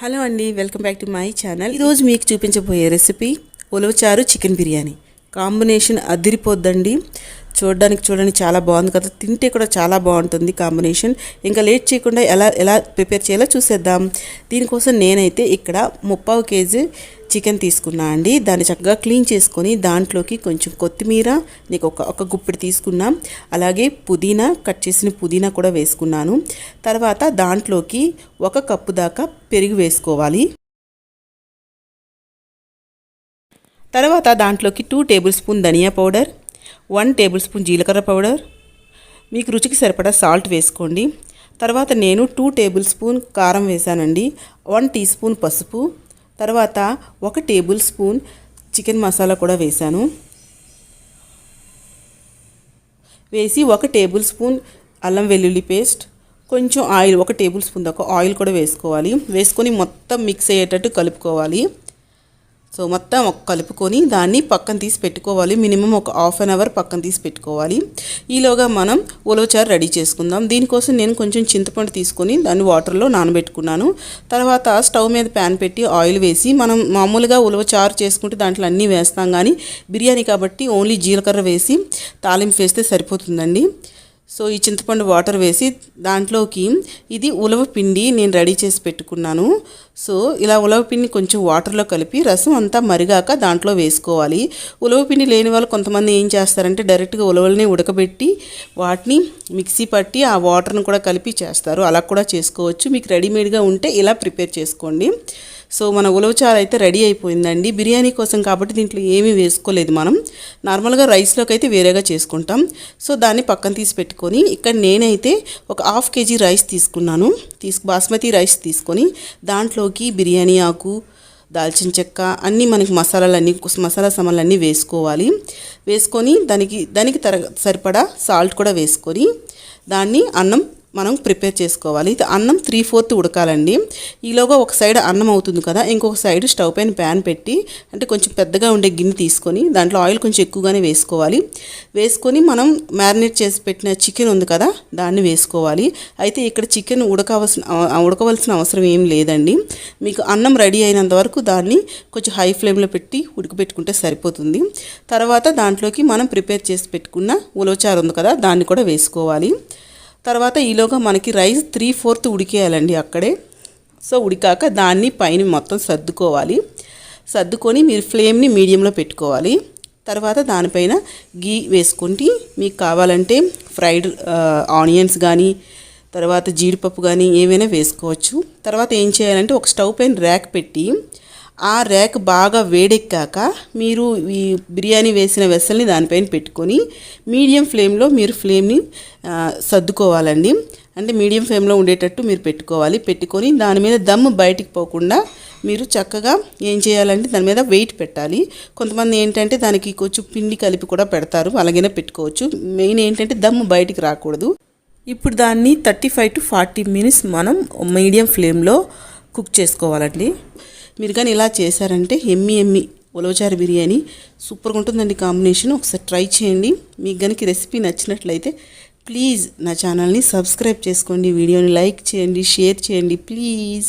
Hello అండి welcome back to my channel. ఈరోజు మీకు చూపించబోయే recipe Ulavacharu chicken biryani. Combination అదిరిపోద్దండి. చూడడానికి చూడండి చాలా బాగుంది కదా. తింటే కూడా చాలా బాగుంటుంది కాంబినేషన్. ఇంకా లేట్ చేయకుండా ఎలా ఎలా ప్రిపేర్ చేయాలో చూసేద్దాం. దీనికోసం నేనైతే ఇక్కడ ముప్పావు కేజీ చికెన్ తీసుకున్నా అండి. దాన్ని చక్కగా క్లీన్ చేసుకొని దాంట్లోకి కొంచెం కొత్తిమీర నీకు ఒక ఒక గుప్పిడి తీసుకున్నాం. అలాగే పుదీనా కట్ చేసిన పుదీనా కూడా వేసుకున్నాను. తర్వాత దాంట్లోకి ఒక కప్పు దాకా పెరుగు వేసుకోవాలి. తర్వాత దాంట్లోకి టూ టేబుల్ స్పూన్ ధనియా పౌడర్ వన్ టేబుల్ స్పూన్ జీలకర్ర పౌడర్. మీకు రుచికి సరిపడా సాల్ట్ వేసుకోండి. తర్వాత నేను టూ టేబుల్ స్పూన్ కారం వేసానండి. వన్ టీ స్పూన్ పసుపు తర్వాత ఒక టేబుల్ స్పూన్ చికెన్ మసాలా కూడా వేశాను. వేసి ఒక టేబుల్ స్పూన్ అల్లం వెల్లుల్లి పేస్ట్ కొంచెం ఆయిల్ ఒక టేబుల్ స్పూన్ దాకా ఆయిల్ కూడా వేసుకోవాలి. వేసుకొని మొత్తం మిక్స్ అయ్యేటట్టు కలుపుకోవాలి. సో మొత్తం ఒక కలుపుకొని దాన్ని పక్కన తీసి పెట్టుకోవాలి. మినిమం ఒక హాఫ్ అన్ అవర్ పక్కన తీసి పెట్టుకోవాలి. ఈలోగా మనం ఉలవచారు రెడీ చేసుకుందాం. దీనికోసం నేను కొంచెం చింతపండు తీసుకొని దాన్ని వాటర్లో నానబెట్టుకున్నాను. తర్వాత స్టవ్ మీద ప్యాన్ పెట్టి ఆయిల్ వేసి మనం మామూలుగా ఉలవచారు చేసుకుంటే దాంట్లో అన్నీ వేస్తాం. కానీ బిర్యానీ కాబట్టి ఓన్లీ జీలకర్ర వేసి తాలింపు వేస్తే సరిపోతుందండి. సో ఈ చింతపండు వాటర్ వేసి దాంట్లోకి ఇది ఉలవ పిండి నేను రెడీ చేసి పెట్టుకున్నాను. సో ఇలా ఉలవ పిండి కొంచెం వాటర్లో కలిపి రసం అంతా మరిగాక దాంట్లో వేసుకోవాలి. ఉలవ పిండి లేని వాళ్ళు కొంతమంది ఏం చేస్తారంటే డైరెక్ట్గా ఉలవల్ని ఉడకబెట్టి వాటిని మిక్సీ పట్టి ఆ వాటర్ని కూడా కలిపి చేస్తారు. అలా కూడా చేసుకోవచ్చు. మీకు రెడీమేడ్గా ఉంటే ఇలా ప్రిపేర్ చేసుకోండి. సో మన ఉలవచారు అయితే రెడీ అయిపోయిందండి. బిర్యానీ కోసం కాబట్టి దీంట్లో ఏమీ వేసుకోలేదు మనం. నార్మల్గా రైస్లోకి అయితే వేరేగా చేసుకుంటాం. సో దాన్ని పక్కన తీసి పెట్టుకొని ఇక్కడ నేనైతే ఒక హాఫ్ కేజీ రైస్ తీసుకున్నాను. తీసుకు బాస్మతి రైస్ తీసుకొని దాంట్లోకి బిర్యానీ ఆకు దాల్చిన చెక్క అన్నీ మనకి మసాలాలన్నీ మసాలా సామాన్లన్నీ వేసుకోవాలి. వేసుకొని దానికి దానికి తర సరిపడా సాల్ట్ కూడా వేసుకొని దాన్ని అన్నం మనం ప్రిపేర్ చేసుకోవాలి. ఇది అన్నం త్రీ ఫోర్త్ ఉడకాలండి. ఈలోగా ఒక సైడ్ అన్నం అవుతుంది కదా ఇంకొక సైడ్ స్టవ్ పైన ప్యాన్ పెట్టి అంటే కొంచెం పెద్దగా ఉండే గిన్నె తీసుకొని దాంట్లో ఆయిల్ కొంచెం ఎక్కువగానే వేసుకోవాలి. వేసుకొని మనం మ్యారినేట్ చేసి పెట్టిన చికెన్ ఉంది కదా దాన్ని వేసుకోవాలి. అయితే ఇక్కడ చికెన్ ఉడకవలసిన ఉడకవలసిన అవసరం ఏం లేదండి. మీకు అన్నం రెడీ అయినంత వరకు దాన్ని కొంచెం హై ఫ్లేమ్లో పెట్టి ఉడకబెట్టుకుంటే సరిపోతుంది. తర్వాత దాంట్లోకి మనం ప్రిపేర్ చేసి పెట్టుకున్న ఉలవచారు ఉంది కదా దాన్ని కూడా వేసుకోవాలి. తర్వాత ఈలోగా మనకి రైస్ త్రీ ఫోర్త్ ఉడికేయాలండి అక్కడే. సో ఉడికాక దాన్ని పైన మొత్తం సర్దుకోవాలి. సర్దుకొని మీరు ఫ్లేమ్ని మీడియంలో పెట్టుకోవాలి. తర్వాత దానిపైన గీ వేసుకుంటే మీకు కావాలంటే ఫ్రైడ్ ఆనియన్స్ కానీ తర్వాత జీడిపప్పు కానీ ఏమైనా వేసుకోవచ్చు. తర్వాత ఏం చేయాలంటే ఒక స్టవ్ పైన ర్యాక్ పెట్టి ఆ ర్యాక్ బాగా వేడెక్కాక మీరు ఈ బిర్యానీ వేసిన వెసల్ని దానిపైన పెట్టుకొని మీడియం ఫ్లేమ్లో మీరు ఫ్లేమ్ని సర్దుకోవాలండి. అంటే మీడియం ఫ్లేమ్లో ఉండేటట్టు మీరు పెట్టుకోవాలి. పెట్టుకొని దాని మీద దమ్ బయటికి పోకుండా మీరు చక్కగా ఏం చేయాలంటే దాని మీద వెయిట్ పెట్టాలి. కొంతమంది ఏంటంటే దానికి కొంచెం పిండి కలిపి కూడా పెడతారు. అలాగైనా పెట్టుకోవచ్చు. మెయిన్ ఏంటంటే దమ్ బయటికి రాకూడదు. ఇప్పుడు దాన్ని thirty five to forty minutes మనం మీడియం ఫ్లేమ్లో కుక్ చేసుకోవాలండి. మీరు కానీ ఇలా చేశారంటే ఎమ్మి ఎమ్మి ఉలవచారు బిర్యానీ సూపర్గా ఉంటుందండి కాంబినేషన్. ఒకసారి ట్రై చేయండి. మీకు కనుక రెసిపీ నచ్చినట్లయితే ప్లీజ్ నా ఛానల్ని సబ్స్క్రైబ్ చేసుకోండి. వీడియోని లైక్ చేయండి షేర్ చేయండి ప్లీజ్.